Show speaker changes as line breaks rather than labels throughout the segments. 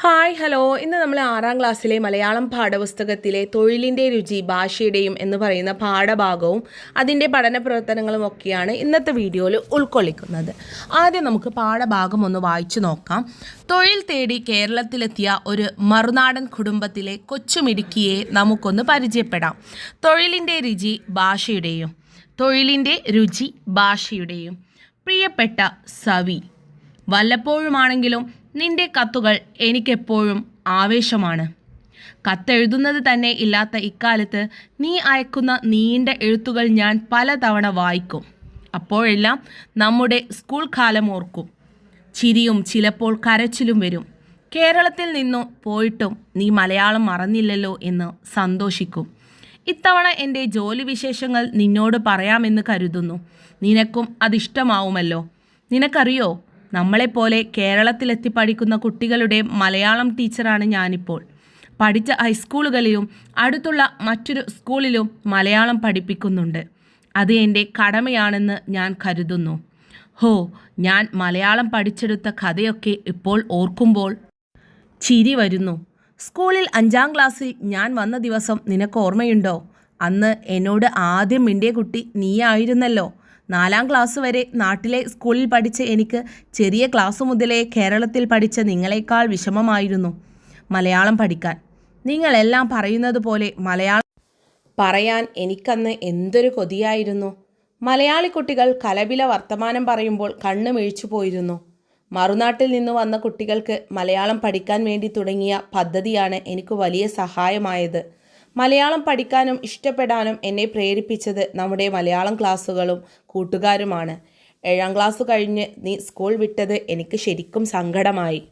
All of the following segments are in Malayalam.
Hi hello. ഇന്ന് നമ്മൾ ആറാം ക്ലാസ്സിലെ മലയാളം പാഠപുസ്തകത്തിലെ തൊഴിലിന്റെ രുചി ഭാഷയുടെയും എന്ന് പറയുന്ന പാഠഭാഗവും അതിന്റെ പഠന പ്രവർത്തനങ്ങളും ഒക്കെയാണ് ഇന്നത്തെ വീഡിയോയിൽ ഉൾക്കൊള്ളിക്കുന്നത്. ആദ്യം നമുക്ക് പാഠഭാഗം ഒന്ന് വായിച്ചു നോക്കാം. തൊഴിൽ തേടി കേരളത്തിലെത്തിയ ഒരു മറുനാടൻ കുടുംബത്തിലെ കൊച്ചുമിടുക്കിയെ നമുക്കൊന്ന് പരിചയപ്പെടാം. തൊഴിലിന്റെ രുചി ഭാഷയുടെയും തൊഴിലിന്റെ രുചി ഭാഷയുടെയും. പ്രിയപ്പെട്ട സവി വല്ലപ്പോഴുമാണെങ്കിലും നിന്റെ കത്തുകൾ എനിക്കെപ്പോഴും ആവേശമാണ്. കത്തെഴുതുന്നത് തന്നെ ഇല്ലാത്ത ഇക്കാലത്ത് നീ അയക്കുന്ന നീണ്ട എഴുത്തുകൾ ഞാൻ പലതവണ വായിക്കും. അപ്പോഴെല്ലാം നമ്മുടെ സ്കൂൾ കാലം ഓർക്കും. ചിരിയും ചിലപ്പോൾ കരച്ചിലും വരും. കേരളത്തിൽ നിന്നും പോയിട്ടും നീ മലയാളം മറന്നില്ലല്ലോ എന്ന് സന്തോഷിക്കും. ഇത്തവണ എന്റെ ജോലി വിശേഷങ്ങൾ നിന്നോട് പറയാമെന്ന് കരുതുന്നു. നിനക്കും അതിഷ്ടമാവുമല്ലോ നിനക്കറിയോ? നമ്മളെപ്പോലെ കേരളത്തിലെത്തി പഠിക്കുന്ന കുട്ടികളുടെ മലയാളം ടീച്ചറാണ് ഞാനിപ്പോൾ. പഠിച്ച ഹൈസ്കൂളുകളിലും അടുത്തുള്ള മറ്റൊരു സ്കൂളിലും മലയാളം പഠിപ്പിക്കുന്നുണ്ട്. അത് എന്റെ കടമയാണെന്ന് ഞാൻ കരുതുന്നു. ഹോ ഞാൻ മലയാളം പഠിച്ചെടുത്ത കഥയൊക്കെ ഇപ്പോൾ ഓർക്കുമ്പോൾ ചിരി വരുന്നു. സ്കൂളിൽ അഞ്ചാം ക്ലാസ്സിൽ ഞാൻ വന്ന ദിവസം നിനക്ക് ഓർമ്മയുണ്ടോ? അന്ന് എന്നോട് ആദ്യം മിണ്ടിയ കുട്ടി നീയായിരുന്നല്ലോ. നാലാം ക്ലാസ് വരെ നാട്ടിലെ സ്കൂളിൽ പഠിച്ച എനിക്ക് ചെറിയ ക്ലാസ് മുതലേ കേരളത്തിൽ പഠിച്ച നിങ്ങളെക്കാൾ വിഷമമായിരുന്നു മലയാളം പഠിക്കാൻ. നിങ്ങളെല്ലാം പറയുന്നത് പോലെ മലയാളം പറയാൻ എനിക്കന്ന് എന്തൊരു കൊതിയായിരുന്നു. മലയാളി കുട്ടികൾ കലപില വർത്തമാനം പറയുമ്പോൾ കണ്ണ് മിഴിച്ചു പോയിരുന്നു. മറുനാട്ടിൽ നിന്ന് വന്ന കുട്ടികൾക്ക് മലയാളം പഠിക്കാൻ വേണ്ടി തുടങ്ങിയ പദ്ധതിയാണ് എനിക്ക് വലിയ സഹായമായത്. മലയാളം പഠിക്കാനും ഇഷ്ടപ്പെടാനും എന്നെ പ്രേരിപ്പിച്ചത് നമ്മുടെ മലയാളം ക്ലാസ്സുകളും കൂട്ടുകാരുമാണ്. ഏഴാം ക്ലാസ് കഴിഞ്ഞ് നീ സ്കൂൾ വിട്ടത് എനിക്ക് ശരിക്കും സങ്കടമായി.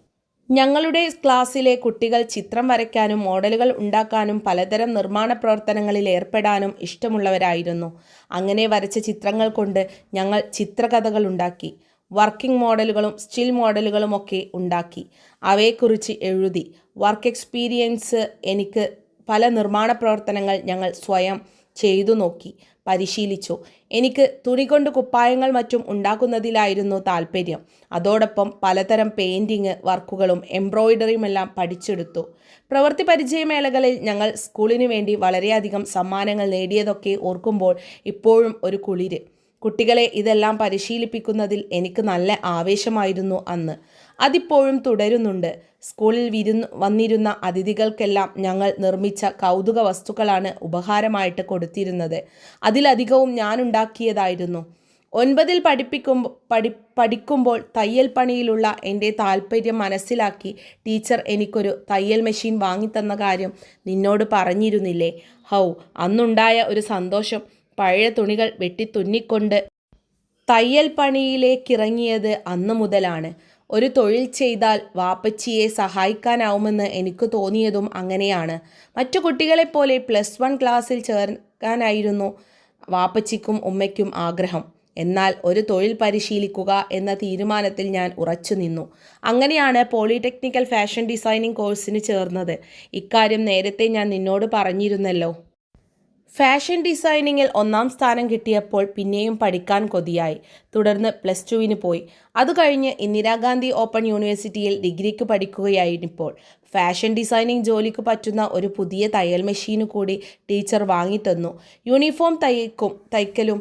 ഞങ്ങളുടെ ക്ലാസ്സിലെ കുട്ടികൾ ചിത്രം വരയ്ക്കാനും മോഡലുകൾ ഉണ്ടാക്കാനും പലതരം നിർമ്മാണ പ്രവർത്തനങ്ങളിൽ ഏർപ്പെടാനും ഇഷ്ടമുള്ളവരായിരുന്നു. അങ്ങനെ വരച്ച ചിത്രങ്ങൾ കൊണ്ട് ഞങ്ങൾ ചിത്രകഥകൾ ഉണ്ടാക്കി വർക്കിംഗ് മോഡലുകളും സ്റ്റിൽ മോഡലുകളും ഒക്കെ ഉണ്ടാക്കി. അവയെക്കുറിച്ച് എഴുതി വർക്ക് എക്സ്പീരിയൻസ് എനിക്ക് പല നിർമ്മാണ പ്രവർത്തനങ്ങൾ ഞങ്ങൾ സ്വയം ചെയ്തു നോക്കി പരിശീലിച്ചു. എനിക്ക് തുണി കൊണ്ട് കുപ്പായങ്ങൾ മറ്റും ഉണ്ടാക്കുന്നതിലായിരുന്നു താല്പര്യം അതോടൊപ്പം പലതരം പെയിന്റിങ് വർക്കുകളും എംബ്രോയിഡറിയുമെല്ലാം പഠിച്ചെടുത്തു. പ്രവൃത്തി പരിചയമേളകളിൽ ഞങ്ങൾ സ്കൂളിനു വേണ്ടി വളരെയധികം സമ്മാനങ്ങൾ നേടിയതൊക്കെ ഓർക്കുമ്പോൾ ഇപ്പോഴും ഒരു കുളിര്. കുട്ടികളെ ഇതെല്ലാം പരിശീലിപ്പിക്കുന്നതിൽ എനിക്ക് നല്ല ആവേശമായിരുന്നു അന്ന്. അതിപ്പോഴും തുടരുന്നുണ്ട്. സ്കൂളിൽ വിരുന്ന് വന്നിരുന്ന അതിഥികൾക്കെല്ലാം ഞങ്ങൾ നിർമ്മിച്ച കൗതുക വസ്തുക്കളാണ് ഉപഹാരമായിട്ട് കൊടുത്തിരുന്നത്. അതിലധികവും ഞാൻ ഉണ്ടാക്കിയതായിരുന്നു ഒൻപതിൽ പഠിപ്പിക്കുമ്പോൾ പഠി പഠിക്കുമ്പോൾ തയ്യൽ പണിയിലുള്ള എന്റെ താല്പര്യം മനസ്സിലാക്കി ടീച്ചർ എനിക്കൊരു തയ്യൽ മെഷീൻ വാങ്ങിത്തന്ന കാര്യം നിന്നോട് പറഞ്ഞിരുന്നില്ലേ? ഹൗ അന്നുണ്ടായ ഒരു സന്തോഷം. പഴയ തുണികൾ വെട്ടിത്തുന്നിക്കൊണ്ട് തയ്യൽ പണിയിലേക്കിറങ്ങിയത് അന്നു മുതലാണ്. ഒരു തൊഴിൽ ചെയ്താൽ വാപ്പച്ചിയെ സഹായിക്കാനാവുമെന്ന് എനിക്ക് തോന്നിയതും അങ്ങനെയാണ്. മറ്റു കുട്ടികളെപ്പോലെ പ്ലസ് വൺ ക്ലാസ്സിൽ ചേർക്കാനായിരുന്നു വാപ്പച്ചിക്കും ഉമ്മയ്ക്കും ആഗ്രഹം. എന്നാൽ ഒരു തൊഴിൽ പരിശീലിക്കുക എന്ന തീരുമാനത്തിൽ ഞാൻ ഉറച്ചു നിന്നു. അങ്ങനെയാണ് പോളിടെക്നിക്കൽ ഫാഷൻ ഡിസൈനിങ് കോഴ്സിന് ചേർന്നത്. ഇക്കാര്യം നേരത്തെ ഞാൻ നിന്നോട് പറഞ്ഞിരുന്നല്ലോ. ഫാഷൻ ഡിസൈനിങ്ങിൽ ഒന്നാം സ്ഥാനം കിട്ടിയപ്പോൾ പിന്നെയും പഠിക്കാൻ കൊതിയായി. തുടർന്ന് പ്ലസ് ടുവിന് പോയി. അത് കഴിഞ്ഞ് ഇന്ദിരാഗാന്ധി ഓപ്പൺ യൂണിവേഴ്സിറ്റിയിൽ ഡിഗ്രിക്ക് പഠിക്കുകയായിരുന്നിപ്പോൾ. ഫാഷൻ ഡിസൈനിങ് ജോലിക്ക് പറ്റുന്ന ഒരു പുതിയ തയ്യൽ മെഷീന് കൂടി ടീച്ചർ വാങ്ങിത്തന്നു യൂണിഫോം തയ്ക്കും തയ്ക്കലും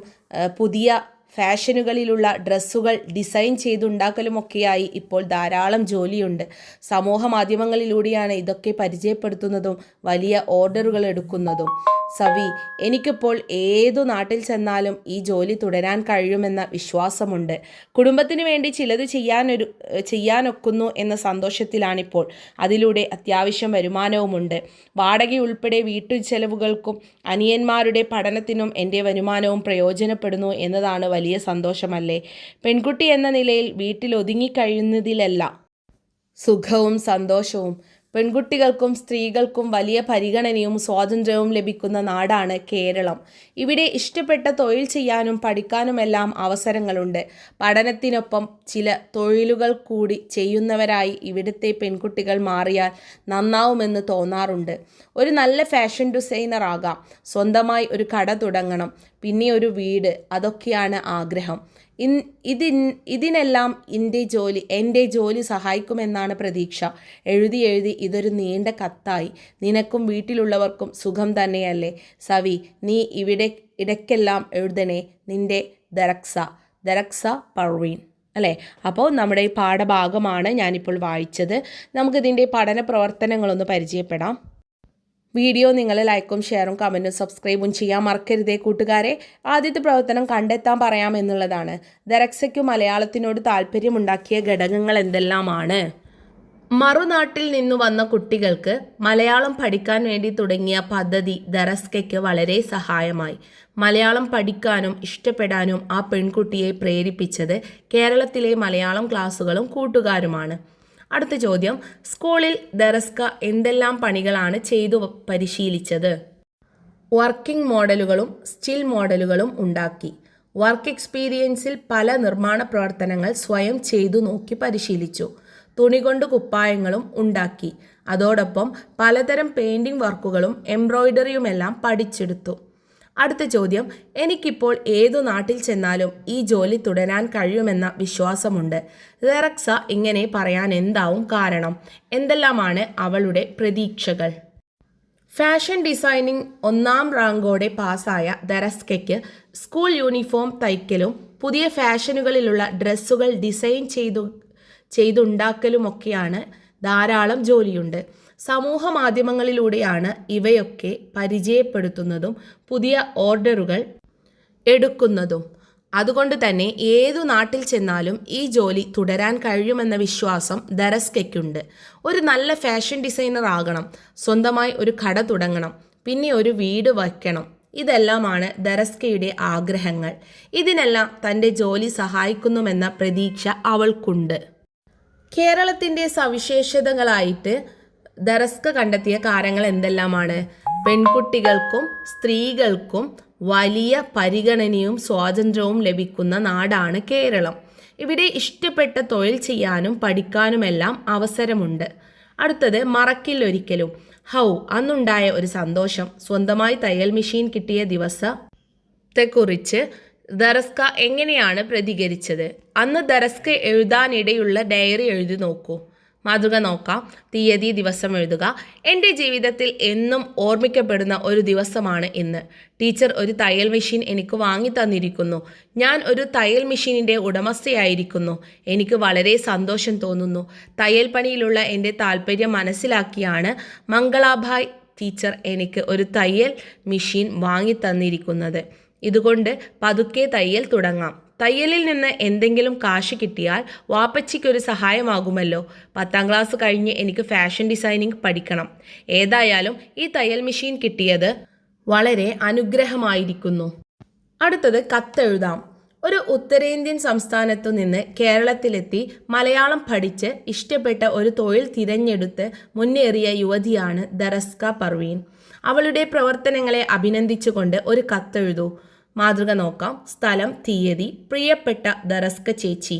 പുതിയ ഫാഷനുകളിലുള്ള ഡ്രസ്സുകൾ ഡിസൈൻ ചെയ്തുണ്ടാക്കലുമൊക്കെയായി ഇപ്പോൾ ധാരാളം ജോലിയുണ്ട്. സമൂഹ മാധ്യമങ്ങളിലൂടെയാണ് ഇതൊക്കെ പരിചയപ്പെടുത്തുന്നതും വലിയ ഓർഡറുകൾ എടുക്കുന്നതും. സവി എനിക്കിപ്പോൾ ഏതു നാട്ടിൽ ചെന്നാലും ഈ ജോലി തുടരാൻ കഴിയുമെന്ന വിശ്വാസമുണ്ട്. കുടുംബത്തിന് വേണ്ടി ചിലത് ചെയ്യാനൊരു ചെയ്യാനൊക്കുന്നു എന്ന സന്തോഷത്തിലാണിപ്പോൾ. അതിലൂടെ അത്യാവശ്യം വരുമാനവുമുണ്ട്. വാടകയുൾപ്പെടെ വീട്ടു ചെലവുകൾക്കും അനിയന്മാരുടെ പഠനത്തിനും എന്റെ വരുമാനവും പ്രയോജനപ്പെടുന്നു എന്നതാണ് വലിയ സന്തോഷമല്ലേ? പെൺകുട്ടി എന്ന നിലയിൽ വീട്ടിൽ ഒതുങ്ങിക്കഴിയുന്നതിലല്ല സുഖവും സന്തോഷവും. പെൺകുട്ടികൾക്കും സ്ത്രീകൾക്കും വലിയ പരിഗണനയും സ്വാതന്ത്ര്യവും ലഭിക്കുന്ന നാടാണ് കേരളം. ഇവിടെ ഇഷ്ടപ്പെട്ട തൊഴിൽ ചെയ്യാനും പഠിക്കാനുമെല്ലാം അവസരങ്ങളുണ്ട്. പഠനത്തിനൊപ്പം ചില തൊഴിലുകൾ കൂടി ചെയ്യുന്നവരായി ഇവിടുത്തെ പെൺകുട്ടികൾ മാറിയാൽ നന്നാവുമെന്ന് തോന്നാറുണ്ട്. ഒരു നല്ല ഫാഷൻ ഡിസൈനർ ആകാം സ്വന്തമായി ഒരു കട തുടങ്ങണം. പിന്നെ ഒരു വീട്. അതൊക്കെയാണ് ആഗ്രഹം. ഇൻ ഇതിൻ ഇതിനെല്ലാം എന്റെ ജോലി എന്റെ ജോലി സഹായിക്കുമെന്നാണ് പ്രതീക്ഷ. എഴുതി എഴുതി ഇതൊരു നീണ്ട കത്തായി. നിനക്കും വീട്ടിലുള്ളവർക്കും സുഖം തന്നെയല്ലേ? സവി നീ ഇവിടെ ഇടയ്ക്കെല്ലാം എഴുതണേ. നിന്റെ ദരക്സ ദരക്സ പർവീൻ അല്ലേ? അപ്പോൾ നമ്മുടെ ഈ പാഠഭാഗമാണ് ഞാനിപ്പോൾ വായിച്ചത്. നമുക്കിതിന്റെ പഠന പ്രവർത്തനങ്ങളൊന്ന് പരിചയപ്പെടാം. വീഡിയോ നിങ്ങൾ ലൈക്കും ഷെയറും കമന്റും സബ്സ്ക്രൈബും ചെയ്യാൻ മറക്കരുതേ കൂട്ടുകാരെ. ആദ്യത്തെ പ്രവർത്തനം കണ്ടെത്താൻ പറയാമെന്നുള്ളതാണ് ദരക്സയ്ക്കു മലയാളത്തിനോട് താല്പര്യമുണ്ടാക്കിയ ഘടകങ്ങൾ എന്തെല്ലാമാണ്? മറുനാട്ടിൽ നിന്നു വന്ന കുട്ടികൾക്ക് മലയാളം പഠിക്കാൻ വേണ്ടി തുടങ്ങിയ പദ്ധതി ദറസ്കയ്ക്ക് വളരെ സഹായമായി. മലയാളം പഠിക്കാനും ഇഷ്ടപ്പെടാനും ആ പെൺകുട്ടിയെ പ്രേരിപ്പിച്ചത് കേരളത്തിലെ മലയാളം ക്ലാസ്സുകളും കൂട്ടുകാരുമാണ്. അടുത്ത ചോദ്യം. സ്കൂളിൽ ദറസ്ക എന്തെല്ലാം പണികളാണ് ചെയ്തു പരിശീലിച്ചത്? വർക്കിംഗ് മോഡലുകളും സ്റ്റിൽ മോഡലുകളും ഉണ്ടാക്കി. വർക്ക് എക്സ്പീരിയൻസിൽ പല നിർമ്മാണ പ്രവർത്തനങ്ങൾ സ്വയം ചെയ്തു നോക്കി പരിശീലിച്ചു. തുണി കൊണ്ട് കുപ്പായങ്ങളും ഉണ്ടാക്കി. അതോടൊപ്പം പലതരം പെയിൻറിംഗ് വർക്കുകളും എംബ്രോയിഡറിയുമെല്ലാം പഠിച്ചെടുത്തു. അടുത്ത ചോദ്യം എനിക്കിപ്പോൾ ഏതു നാട്ടിൽ ചെന്നാലും ഈ ജോലി തുടരാൻ കഴിയുമെന്ന വിശ്വാസമുണ്ട്. റെറക്സ ഇങ്ങനെ പറയാൻ എന്താവും കാരണം? എന്തെല്ലാമാണ് അവളുടെ പ്രതീക്ഷകൾ? ഫാഷൻ ഡിസൈനിങ് ഒന്നാം റാങ്കോടെ പാസ്സായ ദരസ്കയ്ക്ക് സ്കൂൾ യൂണിഫോം തയ്ക്കലും പുതിയ ഫാഷനുകളിലുള്ള ഡ്രസ്സുകൾ ഡിസൈൻ ചെയ്തു ചെയ്തുണ്ടാക്കലുമൊക്കെയാണ് ധാരാളം ജോലിയുണ്ട്. സമൂഹ മാധ്യമങ്ങളിലൂടെയാണ് ഇവയൊക്കെ പരിചയപ്പെടുത്തുന്നതും പുതിയ ഓർഡറുകൾ എടുക്കുന്നതും. അതുകൊണ്ട് തന്നെ ഏതു നാട്ടിൽ ചെന്നാലും ഈ ജോലി തുടരാൻ കഴിയുമെന്ന വിശ്വാസം ദരസ്കയ്ക്കുണ്ട് ഒരു നല്ല ഫാഷൻ ഡിസൈനർ ആകണം സ്വന്തമായി ഒരു കട തുടങ്ങണം പിന്നെ ഒരു വീട് വയ്ക്കണം. ഇതെല്ലാമാണ് ദരസ്കയുടെ ആഗ്രഹങ്ങൾ. ഇതിനെല്ലാം തന്റെ ജോലി സഹായിക്കുന്നുമെന്ന പ്രതീക്ഷ അവൾക്കുണ്ട്. കേരളത്തിന്റെ സവിശേഷതകളായിട്ട് ദറസ്ക കണ്ടെത്തിയ കാര്യങ്ങൾ എന്തെല്ലാമാണ്? പെൺകുട്ടികൾക്കും സ്ത്രീകൾക്കും വലിയ പരിഗണനയും സ്വാതന്ത്ര്യവും ലഭിക്കുന്ന നാടാണ് കേരളം. ഇവിടെ ഇഷ്ടപ്പെട്ട തൊഴിൽ ചെയ്യാനും പഠിക്കാനുമെല്ലാം അവസരമുണ്ട്. അടുത്തത് മറക്കില്ലൊരിക്കലും. ഹൗ അന്നുണ്ടായ ഒരു സന്തോഷം. സ്വന്തമായി തയ്യൽ മെഷീൻ കിട്ടിയ ദിവസത്തെക്കുറിച്ച് ദറസ്ക എങ്ങനെയാണ് പ്രതികരിച്ചത്? അന്ന് ദറസ്ക എഴുതാനിടയുള്ള ഡയറി എഴുതി നോക്കൂ. മാതൃക നോക്കാം തീയതി ദിവസം എഴുതുക. എന്റെ ജീവിതത്തിൽ എന്നും ഓർമ്മിക്കപ്പെടുന്ന ഒരു ദിവസമാണ് ഇന്ന്. ടീച്ചർ ഒരു തയ്യൽ മെഷീൻ എനിക്ക് വാങ്ങി തന്നിരിക്കുന്നു. ഞാൻ ഒരു തയ്യൽ മെഷീനിന്റെ ഉടമസ്ഥയായിരിക്കുന്നു. എനിക്ക് വളരെ സന്തോഷം തോന്നുന്നു. തയ്യൽ പണിയിലുള്ള എന്റെ താല്പര്യം മനസ്സിലാക്കിയാണ് മംഗളാഭായ് ടീച്ചർ എനിക്ക് ഒരു തയ്യൽ മെഷീൻ വാങ്ങി തന്നിരിക്കുന്നത്. ഇതുകൊണ്ട് പതുക്കെ തയ്യൽ തുടങ്ങാം. തയ്യലിൽ നിന്ന് എന്തെങ്കിലും കാശ് കിട്ടിയാൽ വാപ്പച്ചിക്കൊരു സഹായമാകുമല്ലോ. പത്താം ക്ലാസ് കഴിഞ്ഞ് എനിക്ക് ഫാഷൻ ഡിസൈനിങ് പഠിക്കണം. ഏതായാലും ഈ തയ്യൽ മെഷീൻ കിട്ടിയത് വളരെ അനുഗ്രഹമായിരിക്കുന്നു. അടുത്തത് കത്തെഴുതാം. ഒരു ഉത്തരേന്ത്യൻ സംസ്ഥാനത്തു നിന്ന് കേരളത്തിലെത്തി മലയാളം പഠിച്ച് ഇഷ്ടപ്പെട്ട ഒരു തൊഴിൽ തിരഞ്ഞെടുത്ത് മുന്നേറിയ യുവതിയാണ് ദറസ്ക പർവീൻ അവളുടെ പ്രവർത്തനങ്ങളെ അഭിനന്ദിച്ചുകൊണ്ട് ഒരു കത്തെഴുതൂ. മാതൃക നോക്കാം. സ്ഥലം തീയതി പ്രിയപ്പെട്ട ദറസ്ക ചേച്ചി.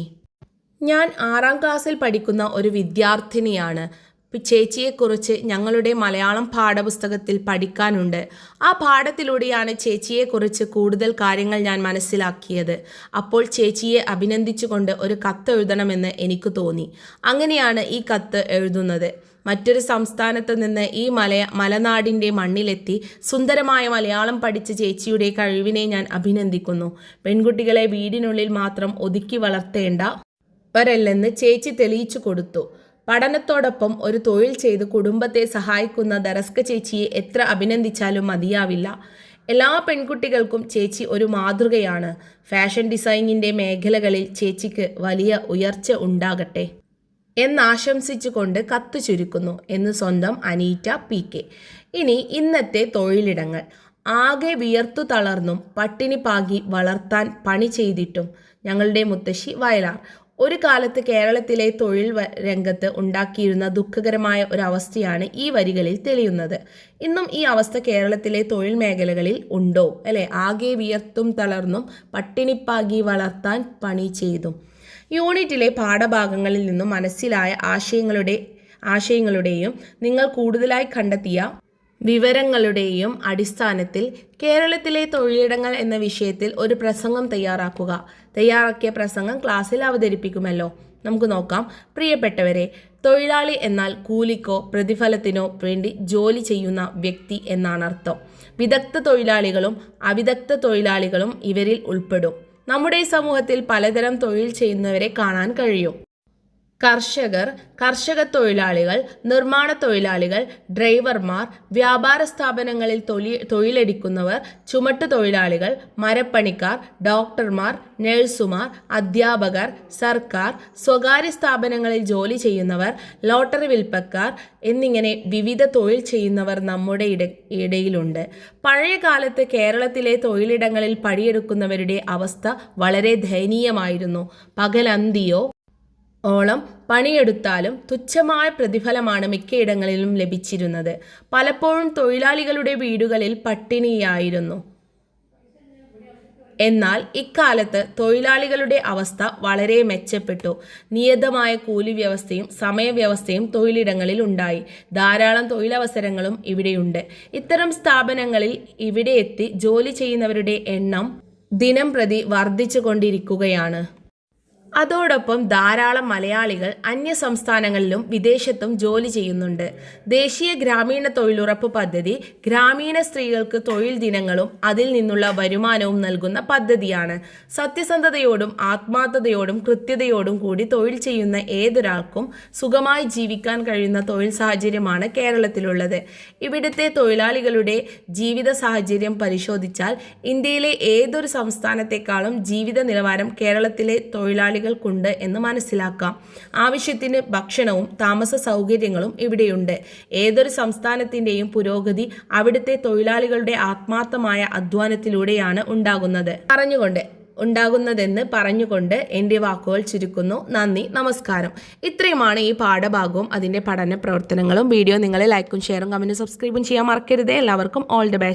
ഞാൻ ആറാം ക്ലാസ്സിൽ പഠിക്കുന്ന ഒരു വിദ്യാർത്ഥിനിയാണ്. ചേച്ചിയെക്കുറിച്ച് ഞങ്ങളുടെ മലയാളം പാഠപുസ്തകത്തിൽ പഠിക്കാനുണ്ട്. ആ പാഠത്തിലൂടെയാണ് ചേച്ചിയെക്കുറിച്ച് കൂടുതൽ കാര്യങ്ങൾ ഞാൻ മനസ്സിലാക്കിയത്. അപ്പോൾ ചേച്ചിയെ അഭിനന്ദിച്ചുകൊണ്ട് ഒരു കത്ത് എഴുതണമെന്ന് എനിക്ക് തോന്നി. അങ്ങനെയാണ് ഈ കത്ത് എഴുതുന്നത്. മറ്റൊരു സംസ്ഥാനത്ത് നിന്ന് ഈ മലയ മലനാടിന്റെ മണ്ണിലെത്തി സുന്ദരമായ മലയാളം പഠിച്ച ചേച്ചിയുടെ കഴിവിനെ ഞാൻ അഭിനന്ദിക്കുന്നു. പെൺകുട്ടികളെ വീടിനുള്ളിൽ മാത്രം ഒതുക്കി വളർത്തേണ്ട വരല്ലെന്ന് ചേച്ചി തെളിയിച്ചു കൊടുത്തു. പഠനത്തോടൊപ്പം ഒരു തൊഴിൽ ചെയ്ത് കുടുംബത്തെ സഹായിക്കുന്ന ദറസ്ക ചേച്ചിയെ എത്ര അഭിനന്ദിച്ചാലും മതിയാവില്ല. എല്ലാ പെൺകുട്ടികൾക്കും ചേച്ചി ഒരു മാതൃകയാണ്. ഫാഷൻ ഡിസൈനിങ്ങിന്റെ മേഖലകളിൽ ചേച്ചിക്ക് വലിയ ഉയർച്ച ഉണ്ടാകട്ടെ എന്നാശംസിച്ചുകൊണ്ട് കത്ത് ചുരുക്കുന്നു എന്ന് സ്വന്തം അനീറ്റ പി കെ. ഇനി ഇന്നത്തെ തൊഴിലിടങ്ങൾ. ആകെ വിയർത്തു തളർന്നും പട്ടിണി പാകി വളർത്താൻ പണി ചെയ്തിട്ടും ഞങ്ങളുടെ മുത്തശ്ശി വയലാർ. ഒരു കാലത്ത് കേരളത്തിലെ തൊഴിൽ രംഗത്ത് ഉണ്ടാക്കിയിരുന്ന ദുഃഖകരമായ ഒരവസ്ഥയാണ് ഈ വരികളിൽ തെളിയുന്നത്. ഇന്നും ഈ അവസ്ഥ കേരളത്തിലെ തൊഴിൽ മേഖലകളിൽ ഉണ്ടോ? അല്ലെ? ആകെ വിയർത്തും തളർന്നും പട്ടിണിപ്പാകി വളർത്താൻ പണി ചെയ്തു. യൂണിറ്റിലെ പാഠഭാഗങ്ങളിൽ നിന്നും മനസ്സിലായ ആശയങ്ങളുടെ ആശയങ്ങളുടെയും നിങ്ങൾ കൂടുതലായി കണ്ടെത്തിയ വിവരങ്ങളുടെയും അടിസ്ഥാനത്തിൽ കേരളത്തിലെ തൊഴിലിടങ്ങൾ എന്ന വിഷയത്തിൽ ഒരു പ്രസംഗം തയ്യാറാക്കുക. തയ്യാറാക്കിയ പ്രസംഗം ക്ലാസ്സിൽ അവതരിപ്പിക്കുമല്ലോ. നമുക്ക് നോക്കാം. പ്രിയപ്പെട്ടവരെ തൊഴിലാളി എന്നാൽ കൂലിക്കോ പ്രതിഫലത്തിനോ വേണ്ടി ജോലി ചെയ്യുന്ന വ്യക്തി എന്നാണ് അർത്ഥം. വിദഗ്ധ തൊഴിലാളികളും അവിദഗ്ധ തൊഴിലാളികളും ഇവരിൽ ഉൾപ്പെടും. നമ്മുടെ സമൂഹത്തിൽ പലതരം തൊഴിൽ ചെയ്യുന്നവരെ കാണാൻ കഴിയും. കർഷകർ കർഷക തൊഴിലാളികൾ നിർമ്മാണ തൊഴിലാളികൾ ഡ്രൈവർമാർ വ്യാപാര സ്ഥാപനങ്ങളിൽ തൊലി തൊഴിലെടുക്കുന്നവർ ചുമട്ട് തൊഴിലാളികൾ മരപ്പണിക്കാർ ഡോക്ടർമാർ നഴ്സുമാർ അധ്യാപകർ സർക്കാർ സ്വകാര്യ സ്ഥാപനങ്ങളിൽ ജോലി ചെയ്യുന്നവർ ലോട്ടറി വിൽപ്പക്കാർ എന്നിങ്ങനെ വിവിധ തൊഴിൽ ചെയ്യുന്നവർ നമ്മുടെ ഇട ഇടയിലുണ്ട്. പഴയ കാലത്ത് കേരളത്തിലെ തൊഴിലിടങ്ങളിൽ പണിയെടുക്കുന്നവരുടെ അവസ്ഥ വളരെ ദയനീയമായിരുന്നു. പകലന്തിയോ ഓളം പണിയെടുത്താലും തുച്ഛമായ പ്രതിഫലമാണ് മിക്കയിടങ്ങളിലും ലഭിച്ചിരുന്നത്. പലപ്പോഴും തൊഴിലാളികളുടെ വീടുകളിൽ പട്ടിണിയായിരുന്നു. എന്നാൽ ഇക്കാലത്ത് തൊഴിലാളികളുടെ അവസ്ഥ വളരെ മെച്ചപ്പെട്ടു. നിയതമായ കൂലി വ്യവസ്ഥയും സമയവ്യവസ്ഥയും തൊഴിലിടങ്ങളിൽ ഉണ്ടായി. ധാരാളം തൊഴിലവസരങ്ങളും ഇവിടെയുണ്ട്. ഇത്തരം സ്ഥാപനങ്ങളിൽ ഇവിടെ എത്തി ജോലി ചെയ്യുന്നവരുടെ എണ്ണം ദിനം പ്രതി വർദ്ധിച്ചു കൊണ്ടിരിക്കുകയാണ് അതോടൊപ്പം ധാരാളം മലയാളികൾ അന്യ സംസ്ഥാനങ്ങളിലും വിദേശത്തും ജോലി ചെയ്യുന്നുണ്ട്. ദേശീയ ഗ്രാമീണ തൊഴിലുറപ്പ് പദ്ധതി ഗ്രാമീണ സ്ത്രീകൾക്ക് തൊഴിൽ ദിനങ്ങളും അതിൽ നിന്നുള്ള വരുമാനവും നൽകുന്ന പദ്ധതിയാണ്. സത്യസന്ധതയോടും ആത്മാർത്ഥതയോടും കൃത്യതയോടും കൂടി തൊഴിൽ ചെയ്യുന്ന ഏതൊരാൾക്കും സുഖമായി ജീവിക്കാൻ കഴിയുന്ന തൊഴിൽ സാഹചര്യമാണ് കേരളത്തിലുള്ളത്. ഇവിടുത്തെ തൊഴിലാളികളുടെ ജീവിത സാഹചര്യം പരിശോധിച്ചാൽ ഇന്ത്യയിലെ ഏതൊരു സംസ്ഥാനത്തെക്കാളും ജീവിത നിലവാരം കേരളത്തിലെ തൊഴിലാളികൾക്കുണ്ട് എന്ന് മനസ്സിലാക്കാം. ആവശ്യത്തിന് ഭക്ഷണവും താമസ സൗകര്യങ്ങളും ഇവിടെയുണ്ട്. ഏതൊരു സംസ്ഥാനത്തിന്റെയും പുരോഗതി അവിടുത്തെ തൊഴിലാളികളുടെ ആത്മാർത്ഥമായ അധ്വാനത്തിലൂടെയാണ് ഉണ്ടാകുന്നത്. പറഞ്ഞുകൊണ്ട് ഉണ്ടാകുന്നതെന്ന് പറഞ്ഞുകൊണ്ട് എന്റെ വാക്കുകൾ ചുരുക്കുന്നു. നന്ദി നമസ്കാരം. ഇത്രയുമാണ് ഈ പാഠഭാഗവും അതിന്റെ പഠന പ്രവർത്തനങ്ങളും വീഡിയോ നിങ്ങളെ ലൈക്കും ഷെയറും കമന്റും സബ്സ്ക്രൈബും ചെയ്യാൻ മറക്കരുത്. എല്ലാവർക്കും ഓൾ ദി ബെസ്റ്റ്.